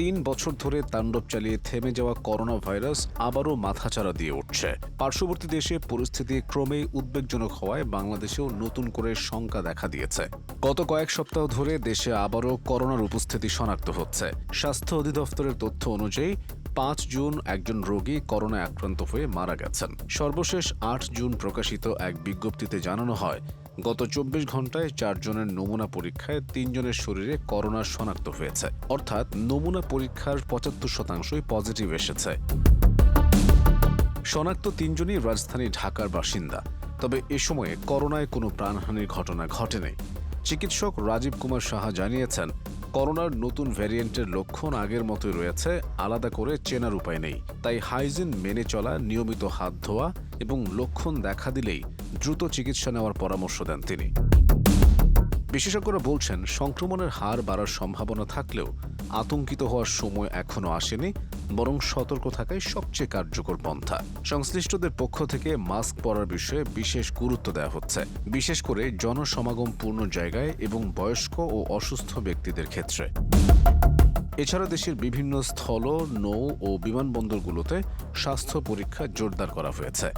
তিন বছর ধরে তাণ্ডব চালিয়ে থেমে যাওয়া করোনা ভাইরাস আবারও মাথাচাড়া দিয়ে উঠছে। পার্শ্ববর্তী দেশে পরিস্থিতি ক্রমেই উদ্বেগজনক হওয়ায় বাংলাদেশেও নতুন করে শঙ্কা দেখা দিয়েছে। গত কয়েক সপ্তাহ ধরে দেশে আবারও করোনার উপস্থিতি শনাক্ত হচ্ছে। স্বাস্থ্য অধিদপ্তরের তথ্য অনুযায়ী, পাঁচ জুন একজন রোগী করোনায় আক্রান্ত হয়ে মারা গেছেন। সর্বশেষ আট জুন প্রকাশিত এক বিজ্ঞপ্তিতে জানানো হয় গত চব্বিশ ঘন্টায় চারজনের নমুনা পরীক্ষায় তিনজনের শরীরে করোনা শনাক্ত হয়েছে। অর্থাৎ নমুনা পরীক্ষার পঁচাত্তর শতাংশই পজিটিভ এসেছে। শনাক্ত তিনজনই রাজধানী ঢাকার বাসিন্দা। তবে এ সময়ে করোনায় কোনো প্রাণহানির ঘটনা ঘটেনি। চিকিৎসক রাজীব কুমার সাহা জানিয়েছেন, করোনার নতুন ভ্যারিয়েন্টের লক্ষণ আগের মতোই রয়েছে, আলাদা করে চেনার উপায় নেই। তাই হাইজিন মেনে চলা, নিয়মিত হাত ধোয়া এবং লক্ষণ দেখা দিলেই দ্রুত চিকিৎসা নেওয়ার পরামর্শ দেন তিনি। বিশেষজ্ঞরা বলছেন, সংক্রমণের হার বাড়ার সম্ভাবনা থাকলেও আতঙ্কিত হওয়ার সময় এখনও আসেনি, বরং সতর্ক থাকাই সবচেয়ে কার্যকর পন্থা। সংশ্লিষ্টদের পক্ষ থেকে মাস্ক পরার বিষয়ে বিশেষ গুরুত্ব দেওয়া হচ্ছে। বিশেষ করে জনসমাগম পূর্ণ জায়গায় এবং বয়স্ক ও অসুস্থ ব্যক্তিদের ক্ষেত্রে। এছাড়া দেশের বিভিন্ন স্থল, নৌ ও বিমানবন্দরগুলোতে স্বাস্থ্য পরীক্ষা জোরদার করা হয়েছে।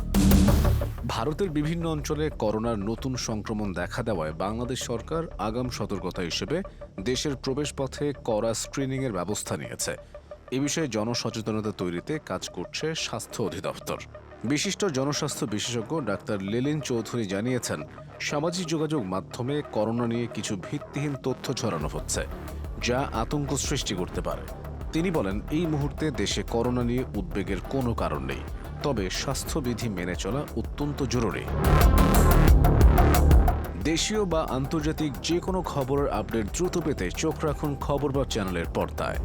ভারতের বিভিন্ন অঞ্চলে করোনার নতুন সংক্রমণ দেখা দেওয়ায় বাংলাদেশ সরকার আগাম সতর্কতা হিসেবে দেশের প্রবেশপথে কড়া স্ক্রিনিংয়ের ব্যবস্থা নিয়েছে। এ বিষয়ে জনসচেতনতা তৈরিতে কাজ করছে স্বাস্থ্য অধিদপ্তর। বিশিষ্ট জনস্বাস্থ্য বিশেষজ্ঞ ডাক্তার লেলিন চৌধুরী জানিয়েছেন, সামাজিক যোগাযোগ মাধ্যমে করোনা নিয়ে কিছু ভিত্তিহীন তথ্য ছড়ানো হচ্ছে, যা আতঙ্ক সৃষ্টি করতে পারে। তিনি বলেন, এই মুহূর্তে দেশে করোনা নিয়ে উদ্বেগের কোনো কারণ নেই। তবে স্বাস্থ্যবিধি মেনে চলা অত্যন্ত জরুরি। দেশীয় বা আন্তর্জাতিক যে কোনো খবরের আপডেট দ্রুত পেতে চোখ রাখুন খবর বা চ্যানেলের পর্দায়।